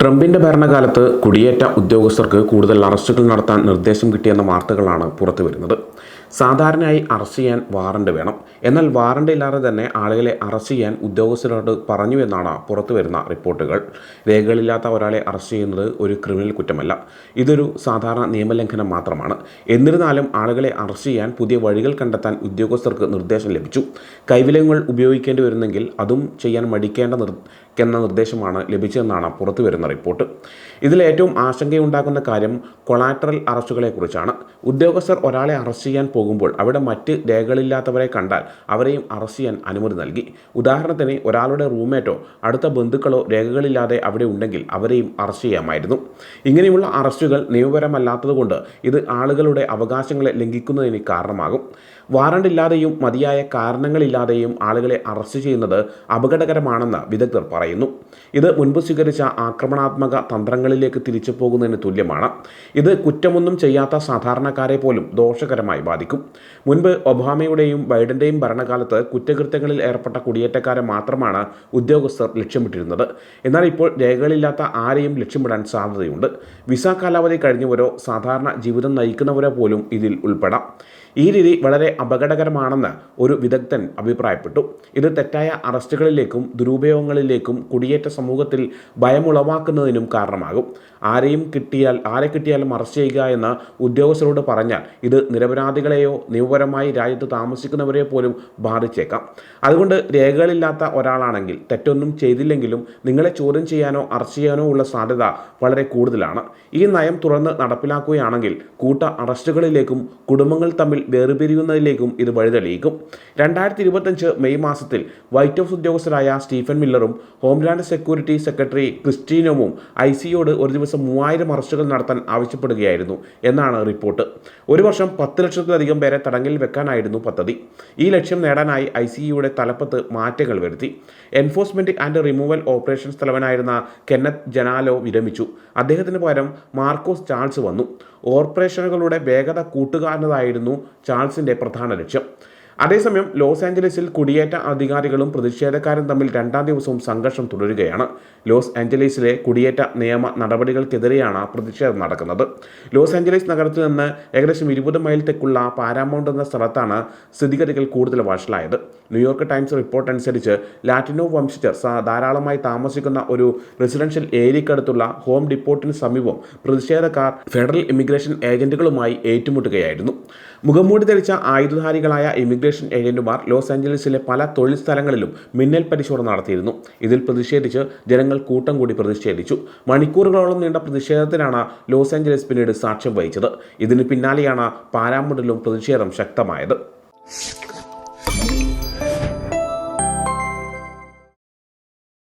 ട്രംപിന്റെ ഭരണകാലത്ത് കുടിയേറ്റ ഉദ്യോഗസ്ഥർക്ക് കൂടുതൽ അറസ്റ്റുകൾ നടത്താൻ നിർദ്ദേശം കിട്ടിയെന്ന വാർത്തകളാണ് പുറത്തു വരുന്നത്. സാധാരണയായി അറസ്റ്റ് ചെയ്യാൻ വാറണ്ട് വേണം. എന്നാൽ വാറണ്ട് ഇല്ലാതെ തന്നെ ആളുകളെ അറസ്റ്റ് ചെയ്യാൻ ഉദ്യോഗസ്ഥരോട് പറഞ്ഞു എന്നാണ് പുറത്തു വരുന്ന റിപ്പോർട്ടുകൾ. രേഖകളില്ലാത്ത ഒരാളെ അറസ്റ്റ് ചെയ്യുന്നത് ഒരു ക്രിമിനൽ കുറ്റമല്ല. ഇതൊരു സാധാരണ നിയമലംഘനം മാത്രമാണ്. എന്നിരുന്നാലും ആളുകളെ അറസ്റ്റ് ചെയ്യാൻ പുതിയ വഴികൾ കണ്ടെത്താൻ ഉദ്യോഗസ്ഥർക്ക് നിർദ്ദേശം ലഭിച്ചു. കൈവിലങ്ങൾ ഉപയോഗിക്കേണ്ടി വരുന്നെങ്കിൽ അതും ചെയ്യാൻ മടിക്കേണ്ട നിർ എന്ന നിർദ്ദേശമാണ് ലഭിച്ചതെന്നാണ് പുറത്തു വരുന്ന റിപ്പോർട്ട്. ഇതിലേറ്റവും ആശങ്കയുണ്ടാക്കുന്ന കാര്യം കൊളാറ്ററൽ അറസ്റ്റുകളെക്കുറിച്ചാണ്. ഉദ്യോഗസ്ഥർ ഒരാളെ അറസ്റ്റ് ചെയ്യാൻ പോകുമ്പോൾ അവിടെ മറ്റ് രേഖകളില്ലാത്തവരെ കണ്ടാൽ അവരെയും അറസ്റ്റ് ചെയ്യാൻ അനുമതി നൽകി. ഉദാഹരണത്തിന് ഒരാളുടെ റൂംമേറ്റോ അടുത്ത ബന്ധുക്കളോ രേഖകളില്ലാതെ അവിടെ ഉണ്ടെങ്കിൽ അവരെയും അറസ്റ്റ് ചെയ്യാമായിരുന്നു. ഇങ്ങനെയുള്ള അറസ്റ്റുകൾ നിയമപരമല്ലാത്തതുകൊണ്ട് ഇത് ആളുകളുടെ അവകാശങ്ങളെ ലംഘിക്കുന്നതിന് കാരണമാകും. വാറണ്ട് ഇല്ലാതെയും മതിയായ കാരണങ്ങളില്ലാതെയും ആളുകളെ അറസ്റ്റ് ചെയ്യുന്നത് അപകടകരമാണെന്ന് വിദഗ്ധർ പറയുന്നു. ഇത് മുൻപ് സ്വീകരിച്ച ആക്രമണാത്മക തന്ത്രങ്ങളിലേക്ക് തിരിച്ചു പോകുന്നതിന് തുല്യമാണ്. ഇത് കുറ്റമൊന്നും ചെയ്യാത്ത സാധാരണക്കാരെ പോലും ദോഷകരമായി ബാധിക്കും. മുൻപ് ഒബാമയുടെയും ബൈഡന്റെയും ഭരണകാലത്ത് കുറ്റകൃത്യങ്ങളിൽ ഏർപ്പെട്ട കുടിയേറ്റക്കാരെ മാത്രമാണ് ഉദ്യോഗസ്ഥർ ലക്ഷ്യമിട്ടിരുന്നത്. എന്നാൽ ഇപ്പോൾ രേഖകളില്ലാത്ത ആരെയും ലക്ഷ്യമിടാൻ സാധ്യതയുണ്ട്. വിസ കാലാവധി കഴിഞ്ഞവരോ സാധാരണ ജീവിതം നയിക്കുന്നവരോ പോലും ഇതിൽ ഉൾപ്പെടാം. ഈ രീതി വളരെ അപകടകരമാണെന്ന് ഒരു വിദഗ്ധൻ അഭിപ്രായപ്പെട്ടു. ഇത് തെറ്റായ അറസ്റ്റുകളിലേക്കും ദുരുപയോഗങ്ങളിലേക്കും കുടിയേറ്റ സമൂഹത്തിൽ ഭയമുളവാക്കുന്നതിനും കാരണമാകും. ആരെയും കിട്ടിയാൽ ആരെ കിട്ടിയാലും അറസ്റ്റ് ചെയ്യുക എന്ന് ഉദ്യോഗസ്ഥരോട് പറഞ്ഞാൽ ഇത് നിരപരാധികളെയോ നിയമപരമായി രാജ്യത്ത് താമസിക്കുന്നവരെ പോലും ബാധിച്ചേക്കാം. അതുകൊണ്ട് രേഖകളില്ലാത്ത ഒരാളാണെങ്കിൽ തെറ്റൊന്നും ചെയ്തില്ലെങ്കിലും നിങ്ങളെ ചോദ്യം ചെയ്യാനോ അറസ്റ്റ് ചെയ്യാനോ ഉള്ള സാധ്യത വളരെ കൂടുതലാണ്. ഈ നയം തുറന്ന് നടപ്പിലാക്കുകയാണെങ്കിൽ കൂട്ട അറസ്റ്റുകളിലേക്കും കുടുംബങ്ങൾ തമ്മിൽ വേർപിരിയുന്നതിലേക്കും ഇത് വഴിതെളിയിക്കും. രണ്ടായിരത്തി ഇരുപത്തഞ്ച് മെയ് മാസത്തിൽ വൈറ്റ് ഹൗസ് ഉദ്യോഗസ്ഥരായ സ്റ്റീഫൻ മില്ലറും ഹോംലാൻഡ് സെക്യൂരിറ്റി സെക്രട്ടറി ക്രിസ്റ്റീനോവും ഐ സിയോട് ഒരു ദിവസം മൂവായിരം അറസ്റ്റുകൾ നടത്താൻ ആവശ്യപ്പെടുകയായിരുന്നു എന്നാണ് റിപ്പോർട്ട്. ഒരു വർഷം പത്ത് ലക്ഷത്തിലധികം പേരെ തടങ്കലിൽ വെക്കാനായിരുന്നു പദ്ധതി. ഈ ലക്ഷ്യം നേടാനായി ഐ സിയുടെ തലപ്പത്ത് മാറ്റങ്ങൾ വരുത്തി. എൻഫോഴ്സ്മെന്റ് ആൻഡ് റിമൂവൽ ഓപ്പറേഷൻസ് തലവനായിരുന്ന കെന്നത്ത് ജനാലോ വിരമിച്ചു. അദ്ദേഹത്തിന് പകരം മാർക്കോസ് ചാൾസ് വന്നു. ഓപ്പറേഷനുകളുടെ വേഗത കൂട്ടുക എന്നതായിരുന്നു പ്രധാന ലക്ഷ്യം. അതേസമയം ലോസ് ആഞ്ചലസിൽ കുടിയേറ്റ അധികാരികളും പ്രതിഷേധക്കാരും തമ്മിൽ രണ്ടാം ദിവസവും സംഘർഷം തുടരുകയാണ്. ലോസ് ആഞ്ചലീസിലെ കുടിയേറ്റ നിയമ നടപടികൾക്കെതിരെയാണ് പ്രതിഷേധം നടക്കുന്നത്. ലോസ് ആഞ്ചലീസ് നഗരത്തിൽ നിന്ന് ഏകദേശം ഇരുപത് മൈൽ തെക്കുള്ള പാരാമൗണ്ട് എന്ന സ്ഥലത്താണ് സ്ഥിതിഗതികൾ കൂടുതൽ വഷളായത്. ന്യൂയോർക്ക് ടൈംസ് റിപ്പോർട്ട് അനുസരിച്ച് ലാറ്റിനോ വംശജർ ധാരാളമായി താമസിക്കുന്ന ഒരു റെസിഡൻഷ്യൽ ഏരിയക്കടുത്തുള്ള ഹോം ഡിപ്പോർട്ടിന് സമീപം പ്രതിഷേധക്കാർ ഫെഡറൽ ഇമിഗ്രേഷൻ ഏജന്റുകളുമായി ഏറ്റുമുട്ടുകയായിരുന്നു. മുഖംമൂടി ധരിച്ച ആയുധധാരികളായ ഇമിഗ്രേഷൻ ഏജന്റുമാർ ലോസ് ആഞ്ചലസിലെ പല തൊഴിൽ സ്ഥലങ്ങളിലും മിന്നൽ പരിശോധന നടത്തിയിരുന്നു. ഇതിൽ പ്രതിഷേധിച്ച് ജനങ്ങൾ കൂട്ടം കൂടി പ്രതിഷേധിച്ചു. മണിക്കൂറുകളോളം നീണ്ട പ്രതിഷേധത്തിനാണ് ലോസ് ആഞ്ചലസ് പിന്നീട് സാക്ഷ്യം വഹിച്ചത്. ഇതിന് പിന്നാലെയാണ് പാരാമൂഡിലും പ്രതിഷേധം ശക്തമായത്.